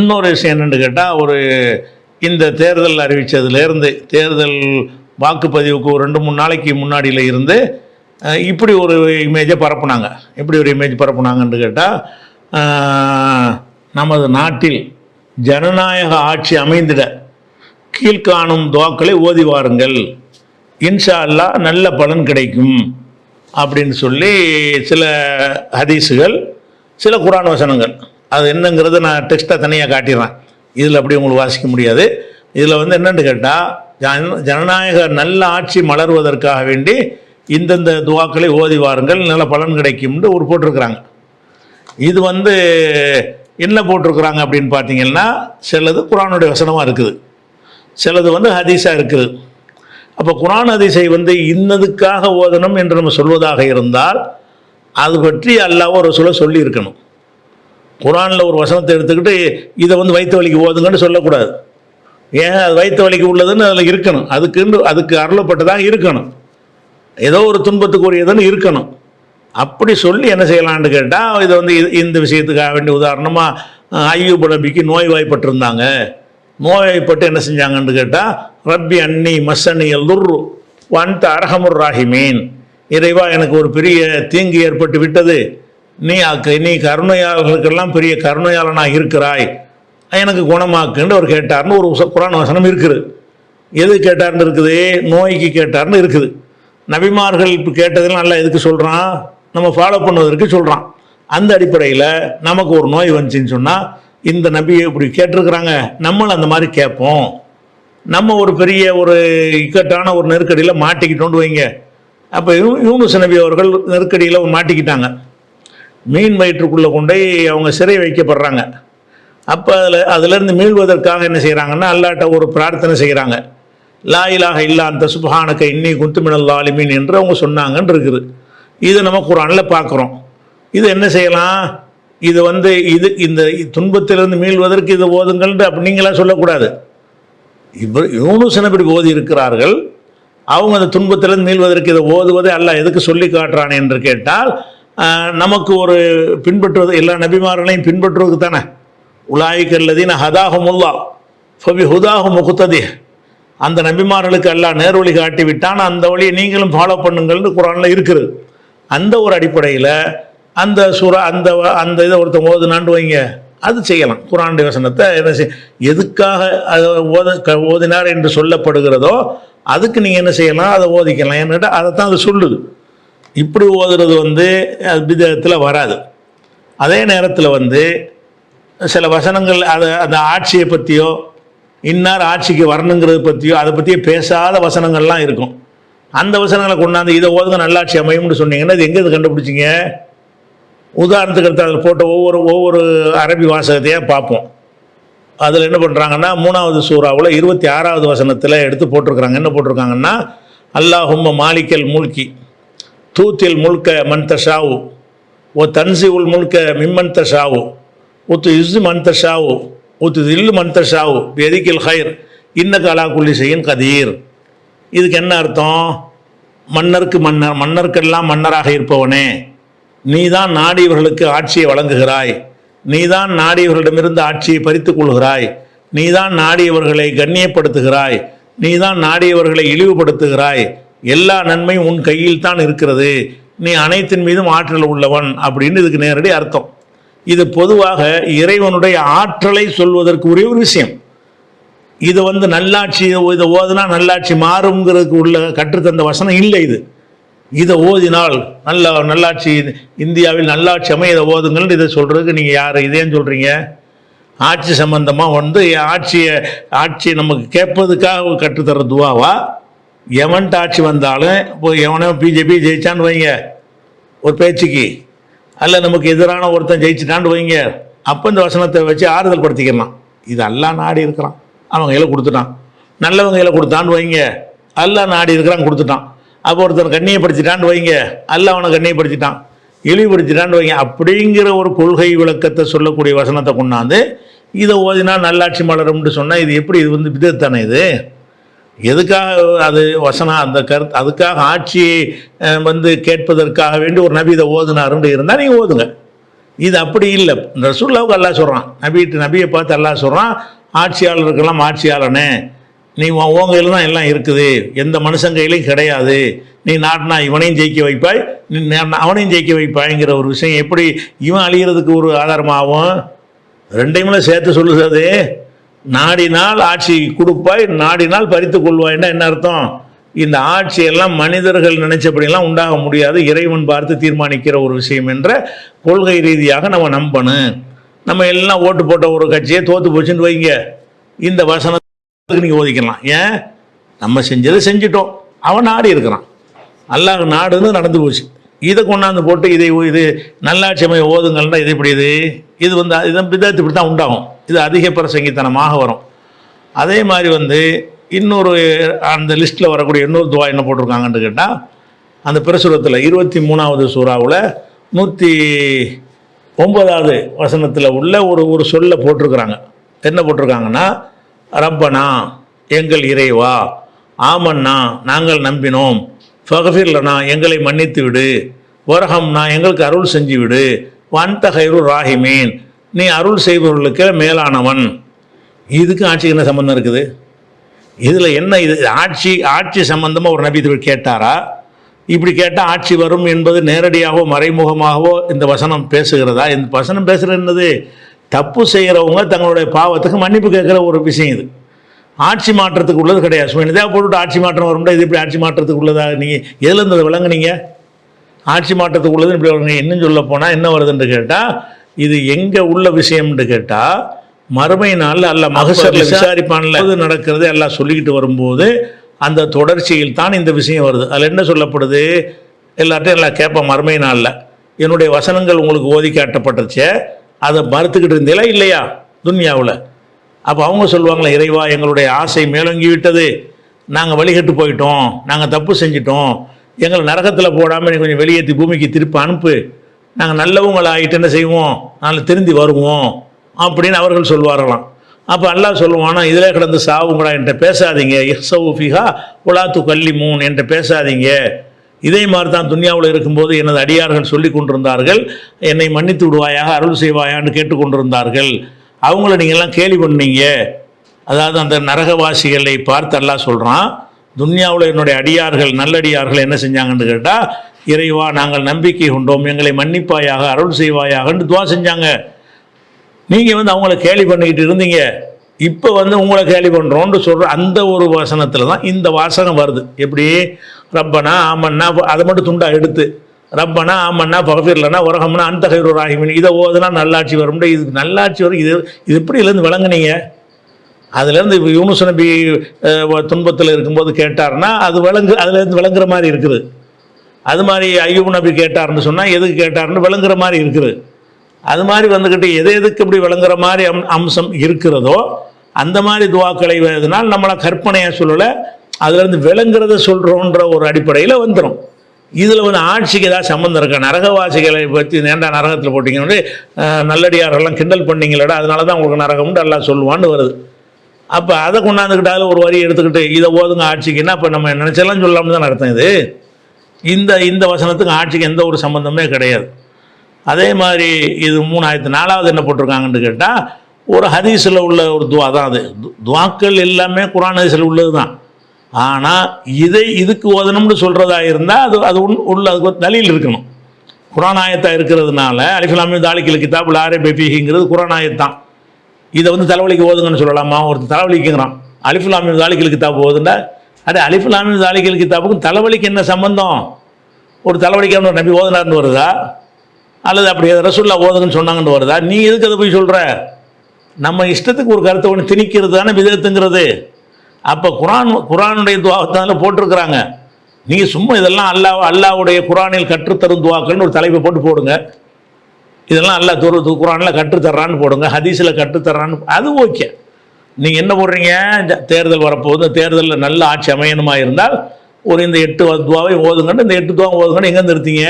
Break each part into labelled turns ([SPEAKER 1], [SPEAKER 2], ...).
[SPEAKER 1] இன்னொரு விஷயம் என்னென்னு கேட்டால் ஒரு இந்த தேர்தல் அறிவித்ததுலேருந்து தேர்தல் வாக்குப்பதிவுக்கு ஒரு ரெண்டு மூணு நாளைக்கு முன்னாடியில் இருந்து இப்படி ஒரு இமேஜை பரப்புனாங்க. எப்படி ஒரு இமேஜ் பரப்புனாங்கன்னு கேட்டால் நமது நாட்டில் ஜனநாயக ஆட்சி அமைந்திட கீழ்காணும் துவாக்களை ஓதி வாருங்கள். இன்ஷா அல்லாஹ் நல்ல பலன் கிடைக்கும் அப்படின்னு சொல்லி சில ஹதீஸுகள் சில குரான் வசனங்கள். அது என்னங்கிறது நான் டெக்ஸ்ட்டாக தனியாக காட்டிடுறேன். இதில் அப்படி உங்களுக்கு வாசிக்க முடியாது. இதில் வந்து என்னென்னு கேட்டால் ஜன ஜனநாயக நல்ல ஆட்சி மலர்வதற்காக வேண்டி இந்தந்த துவாக்களை ஓதி வாருங்கள் நல்ல பலன் கிடைக்கும்னு ஒரு போட்டிருக்கிறாங்க. இது வந்து என்ன போட்டிருக்கிறாங்க அப்படின்னு பார்த்தீங்கன்னா சிலது குரானுடைய வசனமாக இருக்குது. சிலது வந்து ஹதீஸாக இருக்குது. அப்போ குரான் ஹதீஸை வந்து இன்னதுக்காக ஓதணும் என்று நம்ம சொல்வதாக இருந்தால் அது பற்றி அல்லாவோ ஒரு சொல்ல சொல்லி இருக்கணும் குரானில் ஒரு வசனத்தை எடுத்துக்கிட்டு இதை வந்து வயிற்று வலிக்கு போதுங்கன்னு சொல்லக்கூடாது. ஏன்? அது வயிற்று வலிக்கு உள்ளதுன்னு அதில் இருக்கணும். அதுக்குன்னு அதுக்கு அருளப்பட்டதாக இருக்கணும். ஏதோ ஒரு துன்பத்துக்குரியதுன்னு இருக்கணும். அப்படி சொல்லி என்ன செய்யலான்னு கேட்டால் இதை வந்து இந்த விஷயத்துக்காக வேண்டிய உதாரணமாக ஐயூப் நபிக்கு நோய்வாய்ப்பட்டிருந்தாங்க. நோய்வாய்ப்பட்டு என்ன செஞ்சாங்கன்னு கேட்டால் ரப்பி அன்னி மசனி துர்ரு வந்த அரஹமுர் ராஹிமீன். இறைவா எனக்கு ஒரு பெரிய தீங்கு ஏற்பட்டு விட்டது. நீ நீ கருணையாளர்களுக்கெல்லாம் பெரிய கருணையாளனாக இருக்கிறாய். எனக்கு குணமாக்குன்னு அவர் கேட்டார்னு ஒரு குரான் வசனம் இருக்குது. எது கேட்டார்னு இருக்குது? நோய்க்கு கேட்டார்னு இருக்குது. நபிமார்கள் இப்போ கேட்டதெல்லாம் நல்லா எதுக்கு சொல்கிறான் நம்ம ஃபாலோ பண்ணுவதற்கு சொல்கிறான் அந்த அடிப்படையில் நமக்கு ஒரு நோய் வந்துச்சுன்னு சொன்னால் இந்த நபியை இப்படி கேட்டிருக்கிறாங்க. நம்மளும் அந்த மாதிரி கேட்போம். நம்ம ஒரு பெரிய ஒரு இக்கட்டான ஒரு நெருக்கடியில் மாட்டிக்கிட்டோன்னு வைங்க. அப்போ யூனுஸ் நபி அவர்கள் நெருக்கடியில் மாட்டிக்கிட்டாங்க. மீன் வயிற்றுக்குள்ளே கொண்டு போய் அவங்க சிறை வைக்கப்படுறாங்க. அப்போ அதில் அதுலேருந்து மீள்வதற்காக என்ன செய்கிறாங்கன்னா அல்லாட்ட ஒரு பிரார்த்தனை செய்கிறாங்க லாயிலாக இல்லா அந்த சுபஹானக்க இன்னி குந்துமினல் லாலிமீன் என்று அவங்க சொன்னாங்கன்னு இருக்குது. இது நம்ம குரானில் பார்க்குறோம் இது என்ன செய்யலாம்? இது வந்து இது இந்த துன்பத்திலிருந்து மீள்வதற்கு இது ஓதுங்கள்னு அப்படி நீங்களாம் சொல்லக்கூடாது. இப்போ யூனுஸ் நபி ஓதி இருக்கிறார்கள். அவங்க அந்த துன்பத்திலிருந்து மீள்வதற்கு இதை ஓதுவதை அல்ல எதுக்கு சொல்லி காட்டுறான் என்று கேட்டால் நமக்கு ஒரு பின்பற்றுவது எல்லா நபிமார்களையும் பின்பற்றுவதுக்கு தானே? உலாய்க்கல்லதீன ஹதாஹமுல்லா ஃபபி ஹுதாஹு முகுத்ததி. அந்த நபிமார்களுக்கு எல்லாம் நேர்வழி காட்டி விட்டான் அந்த வழியை நீங்களும் ஃபாலோ பண்ணுங்கள்னு குரானில் இருக்குது. அந்த ஒரு அடிப்படையில் அந்த சுரா அந்த அந்த இதை ஒருத்தன் ஓதுனாண்டு வைங்க. அது செய்யலாம். குரானுடைய வசனத்தை என்ன செய் எதுக்காக அதை ஓத க- ஓதினார் என்று சொல்லப்படுகிறதோ அதுக்கு நீங்கள் என்ன செய்யலாம்? அதை ஓதிக்கலாம். ஏன்னுட்டா அதை தான் அது சொல்லுது. இப்படி ஓதுறது வந்து அது விதத்தில் வராது. அதே நேரத்தில் வந்து சில வசனங்கள் அதை அந்த ஆட்சியை பற்றியோ இன்னார் ஆட்சிக்கு வரணுங்கிறது பற்றியோ அதை பற்றியோ பேசாத வசனங்கள்லாம் இருக்கும். அந்த வசனங்களை கொண்டாந்து இதை ஓதுங்க நல்லாட்சி அமையும்னு சொன்னீங்கன்னா இது எங்கே இது கண்டுபிடிச்சிங்க? உதாரணத்துக்கு எடுத்து அதில் போட்ட ஒவ்வொரு ஒவ்வொரு அரபி வாசகத்தையாக பார்ப்போம். அதில் என்ன பண்ணுறாங்கன்னா மூணாவது சூறாவில் இருபத்தி ஆறாவது வசனத்தில் எடுத்து போட்டிருக்கிறாங்க. என்ன போட்டிருக்காங்கன்னா அல்லாஹும்ம மாலிக்கல் மூல்கி. தூத்தில் முழுக்க மன் ஷாவு ஓ தன்சி உல் முழுக்க மிம்மந்த ஷாவு ஒத்து இஸ்ஸு மன் ஷாவு ஒத்து தில்லு மன் ஷாவு எதிக்கில் ஹைர் இன்ன கலா குல்லி செய்யின் கதீர். இதுக்கு என்ன அர்த்தம்? மன்னருக்கு மன்னர் மன்னருக்கெல்லாம் மன்னராக இருப்பவனே நீதான் நாடியவர்களுக்கு ஆட்சியை வழங்குகிறாய் நீதான் நாடியவர்களிடமிருந்து ஆட்சியை பறித்துக் கொள்கிறாய் நீதான் நாடியவர்களை கண்ணியப்படுத்துகிறாய் நீதான் நாடியவர்களை இழிவுபடுத்துகிறாய் எல்லா நன்மையும் உன் கையில் தான் இருக்கிறது. நீ அனைத்தின் மீதும் ஆற்றல் உள்ளவன் அப்படின்னு இதுக்கு நேரடி அர்த்தம். இது பொதுவாக இறைவனுடைய ஆற்றலை சொல்வதற்கு ஒரே ஒரு விஷயம். இது வந்து நல்லாட்சி இதை ஓதுனா நல்லாட்சி மாறுங்கிறதுக்கு உள்ள கற்றுத்தந்த வசனம் இல்லை இது. இதை ஓதினால் நல்ல நல்லாட்சி இந்தியாவில் நல்லாட்சி அமைய இதை ஓதுங்கள்னு இதை சொல்கிறதுக்கு நீங்கள் யார் இதேன்னு சொல்கிறீங்க ஆட்சி சம்பந்தமாக வந்து ஆட்சியை ஆட்சியை நமக்கு கேட்பதுக்காக கற்றுத்தர துவாவா? எவன்ட்டு ஆட்சி வந்தாலும் இப்போ எவனோ பிஜேபி ஜெயிச்சான்னு வைங்க. ஒரு பேச்சுக்கு. அல்ல நமக்கு எதிரான ஒருத்தன் ஜெயிச்சிட்டான்னு வைங்க. அப்போ இந்த வசனத்தை வச்சு ஆறுதல் படுத்திக்கலாம். இது அல்லா நாடி இருக்கிறான். அவன் கையில் கொடுத்துட்டான். நல்லவங்க கையில் கொடுத்தான்னு வைங்க. எல்லாம் நாடி இருக்கிறான் கொடுத்துட்டான். அப்போ ஒருத்தன் கண்ணியை படிச்சிட்டான்னு வைங்க. அல்ல அவனை கண்ணியை படிச்சிட்டான் இழிவுபடுத்திட்டான்னு வைங்க. அப்படிங்கிற ஒரு கொள்கை விளக்கத்தை சொல்லக்கூடிய வசனத்தை கொண்டாந்து இதை ஓதினா நல்லாட்சி மலரும்னு சொன்னால் இது எப்படி? இது வந்து விதத்தானே இது? எதுக்காக அது வசனம் அந்த கருத்து அதுக்காக ஆட்சியை வந்து கேட்பதற்காக வேண்டி ஒரு நபி இதை ஓதுனாருன்னு இருந்தால் நீங்கள் ஓதுங்க. இது அப்படி இல்லை. ரசூல்லாவுக்கு அல்லா சொல்கிறான் நபிட்டு நபியை பார்த்து அல்லா சொல்கிறான் ஆட்சியாளருக்கெல்லாம் ஆட்சியாளனே நீ உன் கையில் தான் எல்லாம் இருக்குது. எந்த மனுஷன் கையிலையும் கிடையாது. நீ நாட்டினா இவனையும் ஜெயிக்க வைப்பாய். நீ அவனையும் ஜெயிக்க வைப்பாய்ங்கிற ஒரு விஷயம் எப்படி இவன் அழிகிறதுக்கு ஒரு ஆதாரமாகும்? ரெண்டையுமே சேர்த்து சொல்லுது நாடினால் ஆட்சி கொடுப்பாய் நாடினால் பறித்து கொள்வாய்ன்னா என்ன அர்த்தம்? இந்த ஆட்சியெல்லாம் மனிதர்கள் நினைச்சபடியெல்லாம் உண்டாக முடியாது. இறைவன் பார்த்து தீர்மானிக்கிற ஒரு விஷயம் என்ற கொள்கை ரீதியாக நம்ம நம்பணும். நம்ம எல்லாம் ஓட்டு போட்ட ஒரு கட்சியை தோத்து போச்சுன்னு வைங்க. இந்த வசனத்துக்கு நீங்கள் ஒதுக்கலாம் ஏன்? நம்ம செஞ்சதை செஞ்சிட்டோம். அவன் நாடி இருக்கிறான். அல்லாஹ் நாடுன்னு நடந்து போச்சு. இதை கொண்டாந்து போட்டு இதை இது நல்லாட்சி அமைய ஓதுங்கள்னா இது இப்படி இது? இது வந்து இதன் விதத்து இப்படி தான் உண்டாகும். இது அதிக பிரசங்கித்தனமாக வரும். அதே மாதிரி வந்து இன்னொரு அந்த லிஸ்ட்டில் வரக்கூடிய இன்னொரு துவா என்ன போட்டிருக்காங்கன்னு கேட்டால் அந்த பிரசுரத்தில் இருபத்தி மூணாவது சூறாவில் நூற்றி ஒன்பதாவது வசனத்தில் உள்ள ஒரு ஒரு சொல்ல போட்டிருக்கிறாங்க. என்ன போட்டிருக்காங்கன்னா ரப்பனா எங்கள் இறைவா ஆமண்ணா நாங்கள் நம்பினோம். ஃபகஃபிர்லனா எங்களை மன்னித்து விடு. வரஹம்னா எங்களுக்கு அருள் செஞ்சு விடு. வந்த ஹைரு ராஹிமீன். நீ அருள் செய்பவர்களுக்கு மேலானவன். இதுக்கு ஆட்சிக்கு என்ன சம்மந்தம் இருக்குது? இதில் என்ன இது? ஆட்சி ஆட்சி சம்பந்தமாக ஒரு நபி கேட்டாரா? இப்படி கேட்டால் ஆட்சி வரும் என்பது நேரடியாகவோ மறைமுகமாகவோ இந்த வசனம் பேசுகிறதா? இந்த வசனம் பேசுகிற என்னது? தப்பு செய்கிறவங்க தங்களுடைய பாவத்துக்கு மன்னிப்பு கேட்குற ஒரு விஷயம் இது. ஆட்சி மாற்றத்துக்கு உள்ளது கிடையாது. சும்மா இதாக ஆட்சி மாற்றம் வரும்டா இது இப்படி ஆட்சி மாற்றத்துக்கு உள்ளதா? நீங்கள் எதுலேருந்து அதை விளங்குனீங்க? ஆட்சி மாற்றத்துக்கு உள்ளது இப்படி விளங்குங்க இன்னும் சொல்ல போனால் என்ன வருதுன்னு கேட்டால் இது எங்கே உள்ள விஷயம்னு கேட்டால் மறுமை நாளில் அல்ல மகசரில் விசாரிப்பான்ல. அது நடக்கிறது எல்லாம் சொல்லிக்கிட்டு வரும்போது அந்த தொடர்ச்சியில் தான் இந்த விஷயம் வருது. அதில் என்ன சொல்லப்படுது? எல்லார்ட்டையும் எல்லாம் கேட்பேன் மறுமை நாளில். என்னுடைய வசனங்கள் உங்களுக்கு ஓதி காட்டப்பட்டுச்சே அதை மறுத்துக்கிட்டு இருந்தீங்களா? இல்லையா? துன்யாவில். அப்போ அவங்க சொல்லுவாங்களே இறைவா எங்களுடைய ஆசை மேலோங்கி விட்டது நாங்கள் வழிகட்டு போயிட்டோம். நாங்கள் தப்பு செஞ்சிட்டோம். எங்களை நரகத்தில் போடாமல் நீ கொஞ்சம் வெளியேற்றி பூமிக்கு திருப்பி அனுப்பு. நாங்கள் நல்லவங்கள ஆகிட்டு என்ன செய்வோம்? நாங்கள் திருந்தி வருவோம். அப்படின்னு அவர்கள் சொல்வாரலாம் அப்போ அல்லாஹ் சொல்லுவானா இதிலே கிடந்து சாவுங்களா என்கிட்ட பேசாதீங்க. இஹ்சவுஃபிஹா உலாத்து கல்லி மூன் என்கிட்ட பேசாதீங்க. இதே மாதிரி தான் துன்யாவில் இருக்கும்போது எனது அடியார்கள் சொல்லி கொண்டிருந்தார்கள். என்னை மன்னித்து விடுவாயாக அருள் செய்வாயான்னு கேட்டுக்கொண்டிருந்தார்கள் அவங்கள நீங்கள்லாம் கேலி பண்ணீங்க. அதாவது அந்த நரகவாசிகளை பார்த்து அல்லாஹ் சொல்கிறான் துன்யாவில் என்னுடைய அடியார்கள் நல்லடியார்கள் என்ன செஞ்சாங்கன்னு கேட்டால் இறைவா நாங்கள் நம்பிக்கை கொண்டோம் எங்களை மன்னிப்பாயாக அருள் செய்வாயாகன்னு துவா செஞ்சாங்க. நீங்கள் வந்து அவங்கள கேலி பண்ணிக்கிட்டு இருந்தீங்க. இப்போ வந்து உங்களை கேலி பண்ணுறோன்னு சொல்கிற அந்த ஒரு வசனத்தில் தான் இந்த வாசகம் வருது. எப்படி? ரப்பனா ஆமன்னா அதை மட்டும் துண்டா எடுத்து ரப்பனா ஆமன்னா பகஃபிர்லனா உரகம்னா அந்த கைரு ராகிமின் இதை ஓதுனா நல்லாட்சி வரும்னு இது நல்லாட்சி வரும் இது இது எப்படி இதுலேருந்து விளங்குனீங்க? அதுலேருந்து இப்போ யூனுஸ் நபி துன்பத்தில் இருக்கும்போது கேட்டார்னா அது விளங்கு அதுலேருந்து விளங்குற மாதிரி இருக்குது. அது மாதிரி ஐயூப் நபி கேட்டார்னு சொன்னால் எதுக்கு கேட்டார்னு விளங்குற மாதிரி இருக்குது. அது மாதிரி வந்துக்கிட்டு எது எதுக்கு இப்படி விளங்குற மாதிரி அம் அம்சம் இருக்கிறதோ அந்த மாதிரி துவாக்களை இதனால் நம்மளை கற்பனையாக சொல்லலை அதுலேருந்து விளங்குறத சொல்கிறோன்ற ஒரு அடிப்படையில் வந்துடும் இதில் வந்து ஆட்சிக்கு ஏதாவது சம்மந்தம் இருக்கா? நரகவாசிகளை பற்றி நேண்டா நரகத்தில் போட்டிங்கன்னு நல்லடியாரெல்லாம் கிண்டல் பண்ணிங்களடா அதனால தான் உங்களுக்கு நரகம்னு எல்லாம் சொல்லுவான்னு வருது. அப்போ அதை கொண்டாந்துக்கிட்டாலும் ஒரு வரி எடுத்துக்கிட்டு இதை ஓதுங்க ஆட்சிக்குன்னா அப்போ நம்ம நினச்செல்லாம் சொல்லாமல் தான் நடத்தும் இது? இந்த இந்த வசனத்துக்கு ஆட்சிக்கு எந்த ஒரு சம்மந்தமே கிடையாது. அதே மாதிரி இது மூணாயிரத்து நாலாவது என்ன போட்டிருக்காங்கன்னு கேட்டால் ஒரு ஹதீஸில் உள்ள ஒரு துவா தான் அது. துவாக்கள் எல்லாமே குரான் ஹதீஸில் உள்ளது தான் ஆனால் இதை இதுக்கு ஓதணும்னு சொல்கிறதா இருந்தால் அது அது உன் உள்ள அதுக்கு ஒரு தலியில் இருக்கணும். குரான் ஆயத்தாக இருக்கிறதுனால அலிஃபுல்லாமே தாலிக்கில் கிதாபுல் ஆரே பெபிங்கிறது குரான் ஆயத்தான். இதை வந்து தலைவலிக்கு ஓதுங்கன்னு சொல்லலாமா? ஒருத்தர் தலைவலிக்குங்கிறான் அலிஃபுல்லாமின் தாலிக்கல் கித்தாப் ஓதுண்டா அது அலிஃபுல்லாமின் தாலிக்கல் கித்தாப்புக்கும் தலைவலிக்கு என்ன சம்பந்தம்? ஒரு தலைவலிக்கான ஒரு நம்பி ஓதுனார்னு வருதா? அல்லது அப்படி ரசுல்லா ஓதுங்கன்னு சொன்னாங்கன்னு வருதா? நீ எதுக்கு அதை போய் சொல்கிற நம்ம இஷ்டத்துக்கு ஒரு கருத்தை ஒன்று திணிக்கிறது தானே விதத்துங்கிறது. அப்போ குரான் குரானுடைய துவாகத்தால போட்டிருக்கிறாங்க. நீங்கள் சும்மா இதெல்லாம் அல்லாஹ் அல்லாவுடைய குரானில் கற்றுத்தரும் துவாக்கள்னு ஒரு தலைப்பை போட்டு போடுங்க. இதெல்லாம் அல்ல துரு து- குரானில் கற்றுத்தர்றான்னு போடுங்க ஹதீஸில் கற்றுத்தர்றான்னு அது ஓகே. நீங்கள் என்ன போடுறீங்க? தேர்தல் வரப்போகுது தேர்தலில் நல்ல ஆட்சி அமையணுமா இருந்தால் ஒரு இந்த எட்டு துவாவை ஓதுங்கன்னு இந்த எட்டு துவா ஓதுங்கன்னு எங்கே நிறுத்தீங்க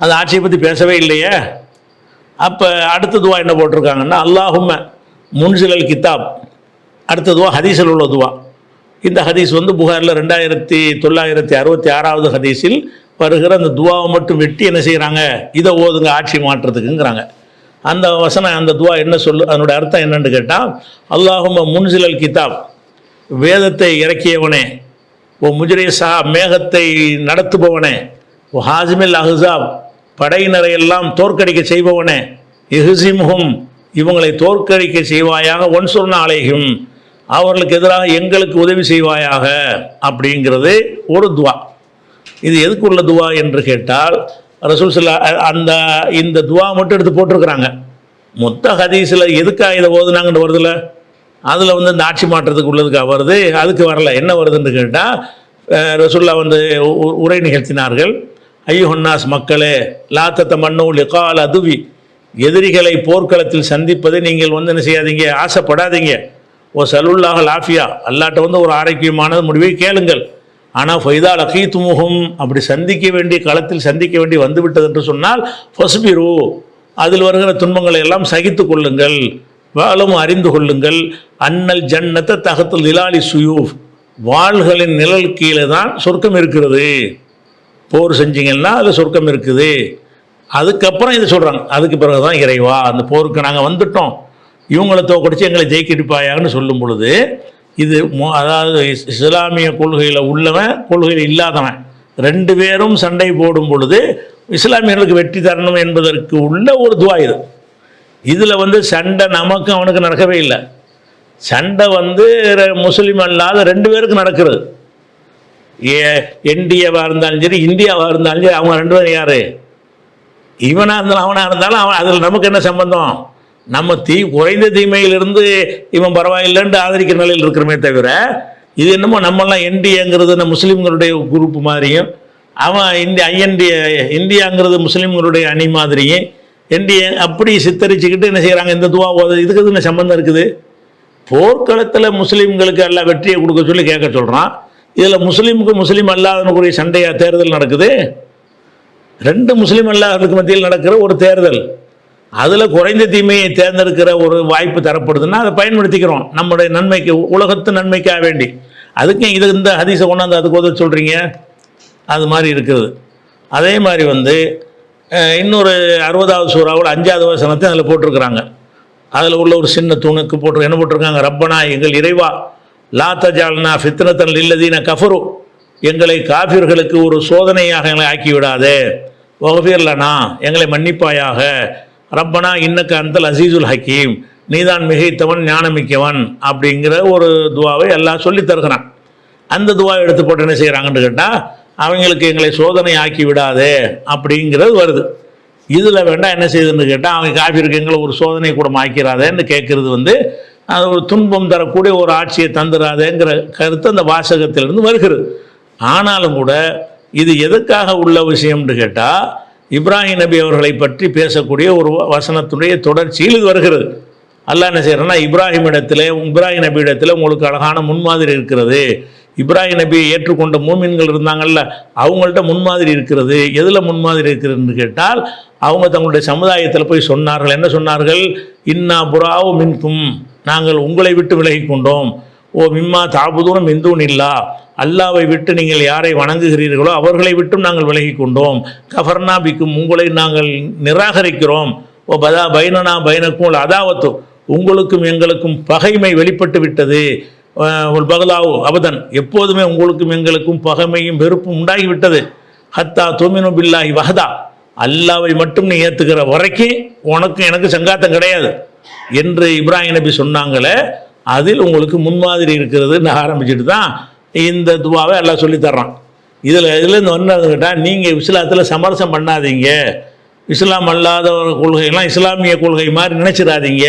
[SPEAKER 1] அது ஆட்சியை பற்றி பேசவே இல்லையே. அப்போ அடுத்த துவா என்ன போட்டிருக்காங்கன்னா அல்லாஹும்ம முன்சிலல் கிதாப் அடுத்த துவா ஹதீஸில் உள்ள துவா. இந்த ஹதீஸ் வந்து புகாரில் ரெண்டாயிரத்தி தொள்ளாயிரத்தி அறுபத்தி ஆறாவது ஹதீஸில் வருகிற அந்த துவாவை மட்டும் வெட்டி என்ன செய்கிறாங்க இதை ஓதுங்க ஆட்சி மாற்றுறதுக்குங்கிறாங்க அந்த வசனம் அந்த துவா என்ன சொல்லு அதனுடைய அர்த்தம் என்னன்னு கேட்டால் அல்லாஹும்ம முன்சிலல் கிதாப் வேதத்தை இறக்கியவனே ஓ முஜரேசா மேகத்தை நடத்துபவனே ஓ ஹாசிமில் அஹ்ஸாப் படையினரை எல்லாம் தோற்கடிக்க செய்பவனே இஹ்சிம்ஹும் இவங்களை தோற்கடிக்க செய்வாயாக ஒன்சொன்ன அலைகும் அவர்களுக்கு எதிராக எங்களுக்கு உதவி செய்வாயாக அப்படிங்கிறது ஒரு துவா. இது எதுக்குள்ள துவா என்று கேட்டால் ரசூல் ஸல்லா அந்த இந்த துவா மட்டும் எடுத்து போட்டிருக்கிறாங்க. மொத்த ஹதீஸில் எதுக்காக இதை ஓதுனாங்கன்னு வருதுல்ல அதில் வந்து இந்த ஆட்சி மாற்றத்துக்கு உள்ளதுக்காக வருது? அதுக்கு வரல. என்ன வருதுன்னு கேட்டால் ரசுல்லா வந்து உ- உரை நிகழ்த்தினார்கள். ஐயோன்னாஸ் மக்களே லாத்தத்த மண்ணு லிகால் அதுவி. எதிரிகளை போர்க்களத்தில் சந்திப்பது நீங்கள் வந்து என்ன செய்யாதீங்க? ஆசைப்படாதீங்க. ஓ சலுல்லாக லாஃபியா அல்லாட்ட வந்து ஒரு ஆரோக்கியமான முடிவை கேளுங்கள். ஆனால் ஃபைதா லகீத்துமுகம் அப்படி சந்திக்க வேண்டிய களத்தில் சந்திக்க வேண்டி வந்துவிட்டது என்று சொன்னால் ஃபஸ்பிரு அதில் வருகிற துன்பங்களை எல்லாம் சகித்து கொள்ளுங்கள். வாழும் அறிந்து கொள்ளுங்கள். அன்னல் ஜன்னத்தை தகத்தில் நிலாலி சுயூஃப். வாள்களின் நிழல் கீழே தான் சொர்க்கம் இருக்கிறது. போர் செஞ்சீங்கன்னா அதில் சொர்க்கம் இருக்குது. அதுக்கப்புறம் இது சொல்கிறாங்க அதுக்கு பிறகு தான் இறைவா. அந்த போருக்கு நாங்கள் வந்துட்டோம். இவங்களை தோக்கடிச்சு எங்களை ஜெயிக்கடிப்பாயான்னு சொல்லும் பொழுது இது அதாவது இஸ்- இஸ்லாமிய கொள்கையில் உள்ளவன் கொள்கையில் இல்லாதவன். ரெண்டு பேரும் சண்டை போடும் பொழுது இஸ்லாமியர்களுக்கு வெற்றி தரணும் என்பதற்கு உள்ள ஒரு துவா இது. இதில் வந்து சண்டை நமக்கும் அவனுக்கு நடக்கவே இல்லை. சண்டை வந்து ர- அல்லாத ரெண்டு பேருக்கு நடக்கிறது ஏ என்டிஏவாக இருந்தாலும் சரி இந்தியாவாக இருந்தாலும் சரி அவங்க ரெண்டு பேரும் யார்? இவனாக இருந்தாலும் அவனாக இருந்தாலும் அவன் அதில் நமக்கு என்ன சம்பந்தம்? நம்ம தீ குறைந்த தீமையிலிருந்து இவன் பரவாயில்லைன்ட்டு ஆதரிக்கிற நிலையில் இருக்கிறமே தவிர இது என்னமோ நம்மெல்லாம் என்டிஏங்கிறது இந்த முஸ்லீம்களுடைய குரூப் மாதிரியும் அவன் இந்திய ஐஎன்டிஏ இந்தியாங்கிறது முஸ்லீம்களுடைய அணி மாதிரியும் என்டிஏ அப்படி சித்தரிச்சுக்கிட்டு என்ன செய்கிறாங்க இந்த துவா போது இதுக்கு இது என்ன சம்பந்தம் இருக்குது? போர்க்களத்தில் முஸ்லீம்களுக்கு எல்லாம் வெற்றியை கொடுக்க சொல்லி கேட்க சொல்கிறான் இதில் முஸ்லீமுக்கு முஸ்லீம் அல்லாதனுக்குரிய சண்டையாக தேர்தல் நடக்குது. ரெண்டு முஸ்லீம் அல்லாதனுக்கு மத்தியில் நடக்கிற ஒரு தேர்தல். அதில் குறைந்த தீமையை தேர்ந்தெடுக்கிற ஒரு வாய்ப்பு தரப்படுதுன்னா அதை பயன்படுத்திக்கிறோம். நம்முடைய நன்மைக்கு உலகத்து நன்மைக்காக வேண்டி. அதுக்கு இது இந்த ஹதீஸை கொண்டாந்து அதுக்கு உதவி சொல்கிறீங்க அது மாதிரி இருக்குது. அதே மாதிரி வந்து இன்னொரு அறுபதாவது சூறாவில் அஞ்சாவது வசனத்தை அதில் போட்டிருக்கிறாங்க. அதில் உள்ள ஒரு சின்ன தூணுக்கு போட்டு என்ன போட்டிருக்காங்க? ரப்பனா எங்கள் இறைவா லா தஜால்னா ஃபித்னத்தன் இல்லதீன கஃபரு. எங்களை காஃபிர்களுக்கு ஒரு சோதனையாக எங்களை ஆக்கி விடாதே வகஃபீர்லனா எங்களை மன்னிப்பாயாக. ரப்பனா இன்னக்கு அந்தல் அசீசுல் ஹக்கீம். நீதான் மிகைத்தவன் ஞானமிக்கவன் அப்படிங்கிற ஒரு துவாவை எல்லாம் சொல்லி தருகிறான். அந்த துவாவை எடுத்து போட்டு என்ன செய்கிறாங்கன்னு கேட்டால் அவங்களுக்கு எங்களை சோதனை ஆக்கி விடாதே அப்படிங்கிறது வருது. இதில் வேண்டாம் என்ன செய்யுதுன்னு கேட்டால் அவங்க காஃபிருக்கு எங்களை ஒரு சோதனை கூட ஆக்கிறாதேன்னு கேட்குறது வந்து அது ஒரு துன்பம் தரக்கூடிய ஒரு ஆட்சியை தந்துடாதேங்கிற கருத்து அந்த வாசகத்திலிருந்து வருகிறது. ஆனாலும் கூட இது எதுக்காக உள்ள விஷயம்னு கேட்டால் இப்ராஹிம் நபி அவர்களை பற்றி பேசக்கூடிய ஒரு வசனத்துடைய தொடர்ச்சியில் இது வருகிறது. அல்லா என்ன செய்கிறேன்னா இப்ராஹிம் இடத்துல இப்ராஹிம் நபி இடத்துல உங்களுக்கு அழகான முன்மாதிரி இருக்கிறது. இப்ராஹிம் நபியை ஏற்றுக்கொண்ட மூமின்கள் இருந்தாங்கல்ல அவங்கள்ட்ட முன்மாதிரி இருக்கிறது. எதில் முன்மாதிரி இருக்கிறதுன்னு கேட்டால் அவங்க தங்களுடைய சமுதாயத்தில் போய் சொன்னார்கள். என்ன சொன்னார்கள்? இன்னா புறாவும் மின்கும் நாங்கள் உங்களை விட்டு விலகி கொண்டோம். ஓ மிம்மா தாபுதூரம் மிந்தூன் இல்லா அல்லாவை விட்டு நீங்கள் யாரை வணங்குகிறீர்களோ அவர்களை விட்டும் நாங்கள் விலகி கொண்டோம். கஃபர்னா பிக்கும் உங்களை நாங்கள் நிராகரிக்கிறோம். ஓ பதா பைனனா பைனக்கும் அதாவத்து உங்களுக்கும் எங்களுக்கும் பகைமை வெளிப்பட்டு விட்டது. அஹ் ஒரு பகலாவு அபதன் எப்போதுமே உங்களுக்கும் எங்களுக்கும் பகைமையும் வெறுப்பும் உண்டாகிவிட்டது. ஹத்தா தூமினு பில்லாஹி வஹதா. அல்லாவை மட்டும் நீ ஏற்றுக்கிற வரைக்கும் உனக்கும் எனக்கு சங்காத்தம் கிடையாது. என்று இப்ராஹிம் நபி சொன்னாங்களே அதில் உங்களுக்கு முன்மாதிரி இருக்கிறதுன்னு ஆரம்பிச்சுட்டு தான் இந்த துவாவை எல்லாம் சொல்லித் இதில் இதில் இதுலேருந்து ஒன்று கேட்டால் நீங்கள் இஸ்லாத்தில் சமரசம் பண்ணாதீங்க. இஸ்லாம் அல்லாத ஒரு கொள்கைலாம் இஸ்லாமிய கொள்கை மாதிரி நினச்சிடாதீங்க.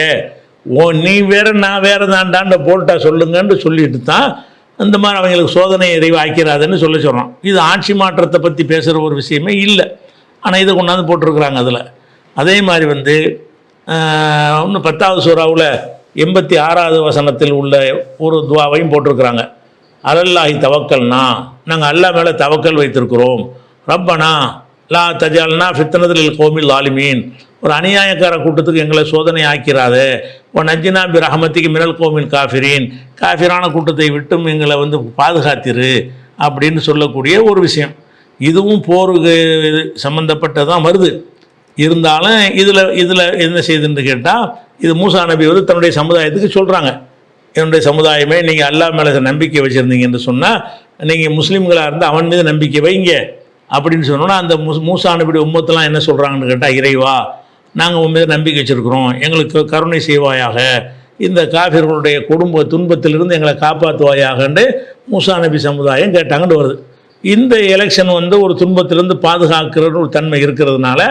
[SPEAKER 1] ஓ நீ வேற நான் வேற தாண்டாண்ட போட்டா சொல்லுங்கன்னு சொல்லிட்டு தான் இந்த மாதிரி அவங்களுக்கு சோதனை இறைவு ஆக்கிறாதுன்னு சொல்லி சொல்கிறோம் இது ஆட்சி மாற்றத்தை பற்றி பேசுகிற ஒரு விஷயமே இல்லை. ஆனால் இதை கொண்டாந்து போட்டிருக்கிறாங்க அதில். அதே மாதிரி வந்து இன்னும் பத்தாவது சூறாவில் எண்பத்தி ஆறாவது வசனத்தில் உள்ள ஒரு துவாவையும் போட்டிருக்கிறாங்க. அலல்லாஹி தவக்கல்னா நாங்கள் அல்லாஹ் மேலே தவக்கல் வைத்திருக்கிறோம். ரப்பனா லா தஜால்னா ஃபித்னதில் கோமில் ஆலிமீன் ஒரு அநியாயக்கார கூட்டத்துக்கு எங்களை சோதனை ஆக்கிறாதே. இப்போ நஜினா பி ரஹமத்திக்கு மினல் கோமில் காஃபிரீன். காஃபிரான கூட்டத்தை விட்டும் எங்களை வந்து பாதுகாத்திரு அப்படின்னு சொல்லக்கூடிய ஒரு விஷயம். இதுவும் போருக்கு சம்மந்தப்பட்டதான் வருது. இருந்தாலும் இதில் இதில் என்ன செய்துன்னு கேட்டால் இது மூசா நபி வந்து தன்னுடைய சமுதாயத்துக்கு சொல்கிறாங்க என்னுடைய சமுதாயமே நீங்கள் அல்லாஹ் மேலே நம்பிக்கை வச்சுருந்தீங்கன்னு சொன்னால் நீங்கள் முஸ்லீம்களாக இருந்தால் அவன் மீது நம்பிக்கை வைங்க அப்படின்னு சொன்னோன்னா அந்த முஸ் மூசா நபியுடைய உம்மத்தெல்லாம் என்ன சொல்கிறாங்கன்னு கேட்டால் இறைவா நாங்கள் உன் மீது நம்பிக்கை வச்சுருக்குறோம். எங்களுக்கு கருணை செய்வாயாக. இந்த காபிர்களுடைய குடும்ப துன்பத்திலிருந்து எங்களை காப்பாற்றுவாயாகன்னு மூசா நபி சமுதாயம் கேட்டாங்கன்னு வருது. இந்த எலெக்ஷன் வந்து ஒரு துன்பத்திலிருந்து பாதுகாக்கிற ஒரு தன்மை இருக்கிறதுனால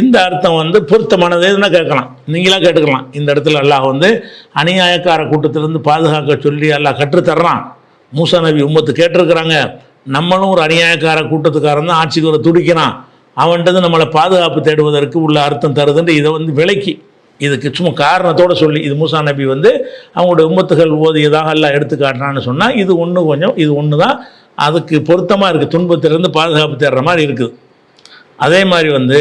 [SPEAKER 1] இந்த அர்த்தம் வந்து பொருத்தமானதுன்னா கேட்கலாம். நீங்களாக கேட்டுக்கலாம். இந்த இடத்துல அல்லாஹ் வந்து அநியாயக்கார கூட்டத்திலிருந்து பாதுகாக்க சொல்லி அல்லாஹ் கற்றுத்தர்றான். மூசா நபி உம்மத்து கேட்டிருக்கிறாங்க. நம்மளும் ஒரு அநியாயக்கார கூட்டத்துக்காரன் தான் ஆட்சிக்கு வர துடிக்கிறான். அவன்கிட்ட நம்மளை பாதுகாப்பு தேடுவதற்கு உள்ள அர்த்தம் தருதுன்ட்டு இதை வந்து விலக்கி இதுக்கு சும்மா காரணத்தோட சொல்லி இது மூசா நபி வந்து அவங்களுடைய உம்மத்துகள் ஓதியதாக எல்லாம் எடுத்து காட்டுறான்னு சொன்னால் இது ஒன்று கொஞ்சம் இது ஒன்று தான் அதுக்கு பொருத்தமாக இருக்குது துன்பத்திலிருந்து பாதுகாப்பு தேடுற மாதிரி இருக்குது. அதே மாதிரி வந்து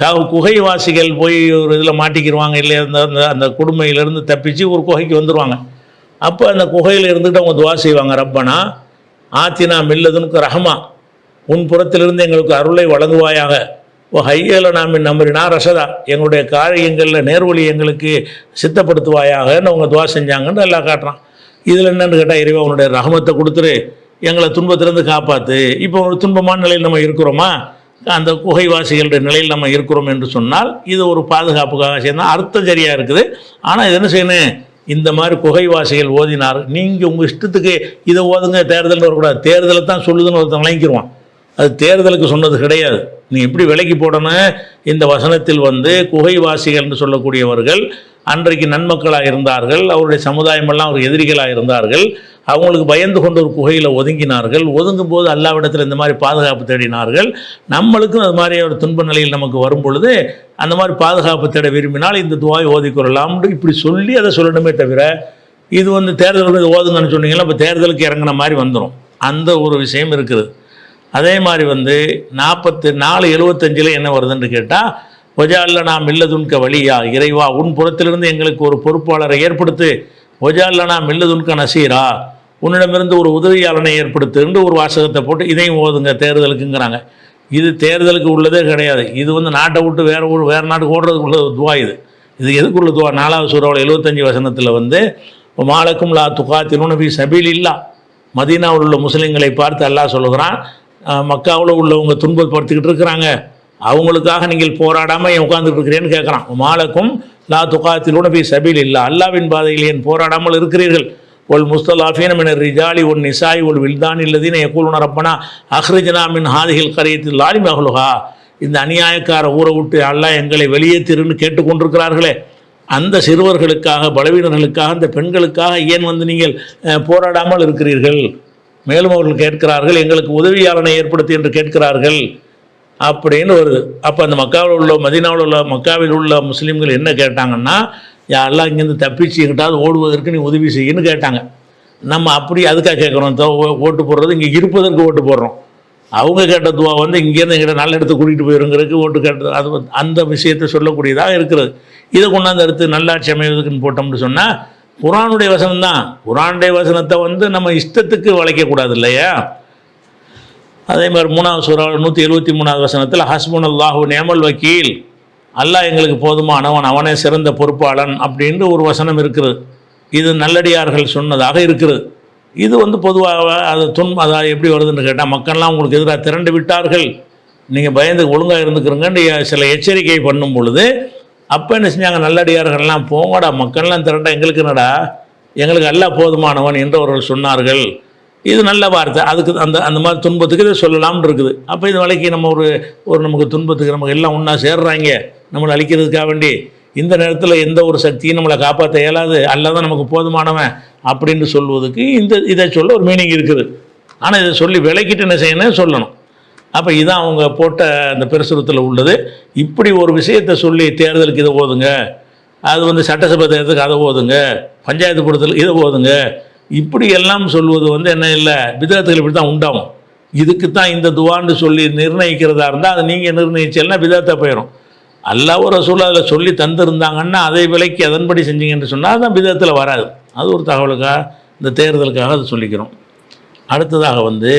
[SPEAKER 1] க குகைவாசிகள் போய் ஒரு இதில் மாட்டிக்கிடுவாங்க இல்லை அந்த அந்த அந்த கொடுமையிலேருந்து தப்பிச்சு ஒரு குகைக்கு வந்துடுவாங்க அப்போ அந்த குகையில் இருந்துட்டு அவங்க துவா செய்வாங்க. ரப்பனா ஆத்தினா மில்லதுனுக்கு ரஹமா. உன் புறத்திலிருந்து எங்களுக்கு அருளை வழங்குவாயாக. ஓ ஹையல நாம் நம்புறினா ரசதா எங்களுடைய காரியங்களில் நேர்வழி எங்களுக்கு சித்தப்படுத்துவாயாகன்னு அவங்க துவா செஞ்சாங்கன்னு எல்லாம் காட்டுறான். இதில் என்னென்னு கேட்டால் இறைவா உன்னுடைய ரகமத்தை கொடுத்துரு. எங்களை துன்பத்திலிருந்து காப்பாற்று இப்போ ஒரு துன்பமான நிலையில் நம்ம இருக்கிறோமா? அந்த குகைவாசிகளுடைய நிலையில் நம்ம இருக்கிறோம் என்று சொன்னால் இது ஒரு பாதுகாப்புக்காக சேர்ந்தால் அர்த்தம் சரியாக இருக்குது. ஆனால் இது என்ன செய்யணும்? இந்த மாதிரி குகைவாசிகள் ஓதினார். நீங்கள் உங்கள் இஷ்டத்துக்கு இதை ஓதுங்க தேர்தல்னு வரக்கூடாது. தேர்தலை தான் சொல்லுதுன்னு ஒருத்தன் விளங்கிக்கிருவான் அது தேர்தலுக்கு சொன்னது கிடையாது. நீ எப்படி விலைக்கு போடணும்? இந்த வசனத்தில் வந்து குகைவாசிகள் என்று சொல்லக்கூடியவர்கள் அன்றைக்கு நன்மக்களாக இருந்தார்கள் அவருடைய சமுதாயமெல்லாம் அவர் எதிரிகளாக இருந்தார்கள் அவங்களுக்கு பயந்து கொண்டு ஒரு குகையில் ஒதுங்கினார்கள் ஒதுங்கும் போது அல்லாவிடத்தில் இந்த மாதிரி பாதுகாப்பு தேடினார்கள். நம்மளுக்கும் அது மாதிரி ஒரு துன்ப நிலையில் நமக்கு வரும் பொழுது அந்த மாதிரி பாதுகாப்பு தேட விரும்பினால் இந்த துவாய் ஓதிக்கொள்ளலாம்னு இப்படி சொல்லி அதை சொல்லணுமே தவிர இது வந்து தேர்தலுக்கு ஓதுங்கன்னு சொன்னீங்கன்னா இப்போ தேர்தலுக்கு இறங்கின மாதிரி வந்துடும் அந்த ஒரு விஷயம் இருக்குது. அதே மாதிரி வந்து நாற்பத்து நாலு எழுபத்தஞ்சில் என்ன வருதுன்னு கேட்டால் ஒஜாலில் நாம் இல்லதுன்க வழியா? இறைவா உன் புறத்திலிருந்து எங்களுக்கு ஒரு பொறுப்பாளரை ஏற்படுத்து. ஒஜாலில் நாம் இல்லதுன்க நசீரா? உன்னிடமிருந்து ஒரு உதவியாளனை ஏற்படுத்துன்னு ஒரு வாசகத்தை போட்டு இதையும் ஓதுங்க தேர்தலுக்குங்கிறாங்க. இது தேர்தலுக்கு உள்ளதே கிடையாது. இது வந்து நாட்டை விட்டு வேறு ஊர் வேறு நாட்டுக்கு ஓடுறதுக்கு உள்ள துவா இது. இது எதுக்குள்ள துவா? நாலாவது சூறாவில் எழுபத்தஞ்சு வசனத்தில் வந்து மாலக்கும் லா துகாத்திலும் நபி சபீல் இல்லா மதீனாவில் உள்ள முஸ்லீம்களை பார்த்து அல்லாஹ் சொல்லுகிறான் மக்காவில் உள்ளவங்க துன்பப்படுத்திக்கிட்டு இருக்கிறாங்க. அவங்களுக்காக நீங்கள் போராடாமல் ஏன் உட்கார்ந்துட்டு இருக்கிறேன்னு கேட்குறான் மாலக்கும் லா துகாத்தில் உணபி சபீல் இல்லா அல்லாவின் பாதையில் ஏன் போராடாமல் இருக்கிறீர்கள்? ஒல் முஸ்தலாஃபீனம் என ரிஜாலி ஒன் நிசாய் ஒல் வில்தான் இல்லதீன யக்கூலுன ரப்பனா அஹ்ரிஜனா மின் ஹாதிகள் கரையத்தில் லாலி மகளுஹா இந்த அநியாயக்கார ஊரை விட்டு அல்லாஹ் எங்களை வெளியேற்றிருன்னு கேட்டுக்கொண்டிருக்கிறார்களே. அந்த சிறுவர்களுக்காக பலவீனர்களுக்காக அந்த பெண்களுக்காக ஏன் வந்து நீங்கள் போராடாமல் இருக்கிறீர்கள்? மேலும் அவர்கள் கேட்கிறார்கள் எங்களுக்கு உதவியாளனை ஏற்படுத்தி என்று கேட்கிறார்கள். அப்படின்னு வருது அப்போ அந்த மக்காவில் உள்ள மதீனாவில் உள்ள மக்காவில் உள்ள முஸ்லீம்கள் என்ன கேட்டாங்கன்னா யாரெல்லாம் இங்கேருந்து தப்பிச்சு எங்கிட்டாவது ஓடுவதற்கு நீ உதவி செய்யுன்னு கேட்டாங்க. நம்ம அப்படி அதுக்காக கேட்குறோம். தோ- ஓ- ஓட்டு போடுறது இங்கே இருப்பதற்கு ஓட்டு போடுறோம். அவங்க கேட்ட துவா வந்து இங்கேருந்து எங்கிட்ட நல்ல இடத்துக்கு கூட்டிகிட்டு போயிருங்கிறதுக்கு ஓட்டு கேட்டது. அது அந்த விஷயத்தை சொல்லக்கூடியதாக இருக்கிறது. இதை கொண்டாந்து அடுத்து நல்லாட்சி அமைவதுக்குன்னு போட்டோம்னு சொன்னால் குரானுடைய வசனம் தான் குரானுடைய வசனத்தை வந்து நம்ம இஷ்டத்துக்கு வளைக்கக்கூடாது இல்லையா? அதே மாதிரி மூணாவது சூறாவில் நூற்றி எழுபத்தி மூணாவது வசனத்தில் ஹஸ்புன் அல்லாஹூ நேமல் வக்கீல். அல்லாஹ் எங்களுக்கு போதுமானவன் அவனே சிறந்த பொறுப்பாளன் அப்படின்ற ஒரு வசனம் இருக்குது. இது நல்லடியார்கள் சொன்னதாக இருக்குது. இது வந்து பொதுவாக அது துன்பம் அதாவது எப்படி வருதுன்னு கேட்டால் மக்கள்லாம் உங்களுக்கு எதிராக திரண்டு விட்டார்கள். நீங்கள் பயந்து ஒழுங்காக இருந்துக்கிறங்கன்னு சில எச்சரிக்கை பண்ணும் பொழுது அப்போ என்ன செஞ்சாங்க? நல்லடியார்கள்லாம் போங்கடா மக்கள்லாம் திரண்டா எங்களுக்கு என்னடா? எங்களுக்கு அல்லாஹ் போதுமானவன் என்றவர்கள் சொன்னார்கள். இது நல்ல வார்த்தை. அதுக்கு அந்த அந்த மாதிரி துன்பத்துக்கு இதை சொல்லலாம்னு இருக்குது. அப்போ இது வரைக்கும் நம்ம ஒரு ஒரு நமக்கு துன்பத்துக்கு நமக்கு எல்லாம் ஒன்றா சேர்றாங்க. நம்மளை அழிக்கிறதுக்காக வேண்டி இந்த நேரத்தில் எந்த ஒரு சக்தியும் நம்மளை காப்பாற்ற இயலாது. அல்லதான் நமக்கு போதுமானவன் அப்படின்னு சொல்வதுக்கு இந்த இதை சொல்ல ஒரு மீனிங் இருக்குது. ஆனால் இதை சொல்லி விளக்கிட்டு என்ன செய்யணும் சொல்லணும். அப்போ இதான் அவங்க போட்ட அந்த பிரசுரத்தில் உள்ளது. இப்படி ஒரு விஷயத்தை சொல்லி தேர்தலுக்கு இதை ஓதுங்க. அது வந்து சட்டசபை தேர்தலுக்கு அதை ஓதுங்க. பஞ்சாயத்து கூடத்தில் இதை ஓதுங்க. இப்படி எல்லாம் சொல்வது வந்து என்ன இல்லை விதத்துகள் இப்படி தான் உண்டாகும். இதுக்கு தான் இந்த துவான்னு சொல்லி நிர்ணயிக்கிறதா இருந்தால் அதை நீங்கள் நிர்ணயிச்சல்னா விதத்தை போயிடும் அல்லாஹ் ரசூல் அதில் சொல்லி தந்திருந்தாங்கன்னா அதை விலைக்கு அதன்படி செஞ்சீங்கன்னு சொன்னால் தான் விதத்தில் வராது. அது ஒரு தகவலுக்காக இந்த தேர்தலுக்காக அதை சொல்லிக்கிறோம். அடுத்ததாக வந்து